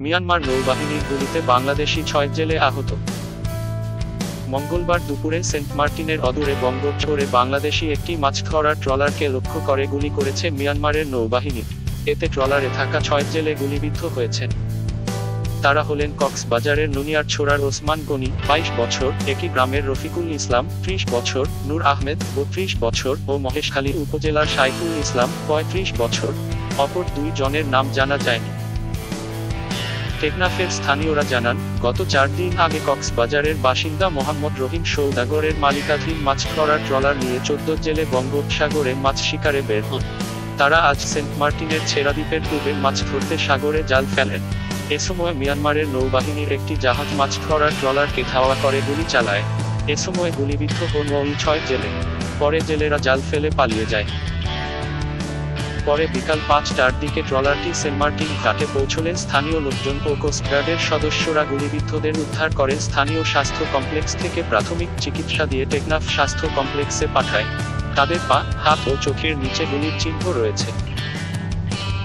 Myanmar নৌবাহিনীর গুলিতে বাংলাদেশি ছয় জেলে আহত। মঙ্গলবার দুপুরে সেন্ট মার্টিনের অদূরে বঙ্গোপসাগরে বাংলাদেশি একটি মাছ ধরার ট্রলারকে লক্ষ্য করে গুলি করেছে মিয়ানমারের নৌবাহিনী। এতে ট্রলারে থাকা ছয় জেলে গুলিবিদ্ধ হয়েছেন তারা হলেন কক্সবাজারের নুনিয়ার ছোড়ার ওসমান গনি, বাইশ বছর, একই গ্রামের রফিকুল ইসলাম, ত্রিশ বছর, নূর আহমেদ, বত্রিশ বছর ও মহেশখালী উপজেলার সাইফুল ইসলাম, পঁয়ত্রিশ বছর। অপর দুই জনের নাম জানা যায়নি। টেকনাফের স্থানীয়রা জানান, গত চার দিন আগে কক্সবাজারের বাসিন্দা মোহাম্মদ রহিম সৌদাগরের মালিকাধীন মাছ ধরার ট্রলার নিয়ে চোদ্দ জেলে বঙ্গোপসাগরে মাছ শিকারে বের হন। তারা আজ সেন্ট মার্টিনের ছেড়াদ্বীপের ডুবে মাছ ধরতে সাগরে জাল ফেলেন। এ সময় মিয়ানমারের নৌবাহিনীর একটি জাহাজ মাছ ধরার ট্রলারকে ধাওয়া করে গুলি চালায়। এ সময় গুলিবিদ্ধ হন ওই ছয় জেলে। পরে জেলেরা জাল ফেলে পালিয়ে যায়। পরে বিকাল পাঁচটার দিকে ট্রলারটি সেন্ট মার্টিন ঘাটে পৌঁছলে স্থানীয় লোকজন ও কোস্টগার্ডের সদস্যরা গুলিবিদ্ধদের উদ্ধার করে স্থানীয় স্বাস্থ্য কমপ্লেক্স থেকে প্রাথমিক চিকিৎসা দিয়ে টেকনাফ স্বাস্থ্য কমপ্লেক্সে পাঠায়। তাদের পা, হাত ও চোখের নিচে গুলির চিহ্ন রয়েছে।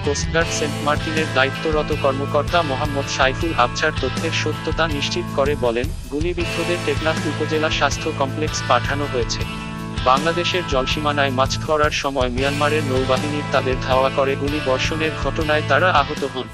কোস্টগার্ড সেন্ট মার্টিনের দায়িত্বরত কর্মকর্তা মোহাম্মদ সাইফুল আবছার তথ্যের সত্যতা নিশ্চিত করে বলেন, গুলিবিদ্ধদের টেকনাফ উপজেলা স্বাস্থ্য কমপ্লেক্স পাঠানো হয়েছে। বাংলাদেশের জলসীমানায় মাছ ধরার সময় মিয়ানমারের নৌবাহিনীর তাদের ধাওয়া করে গুলি বর্ষণের ঘটনায় তারা আহত হন।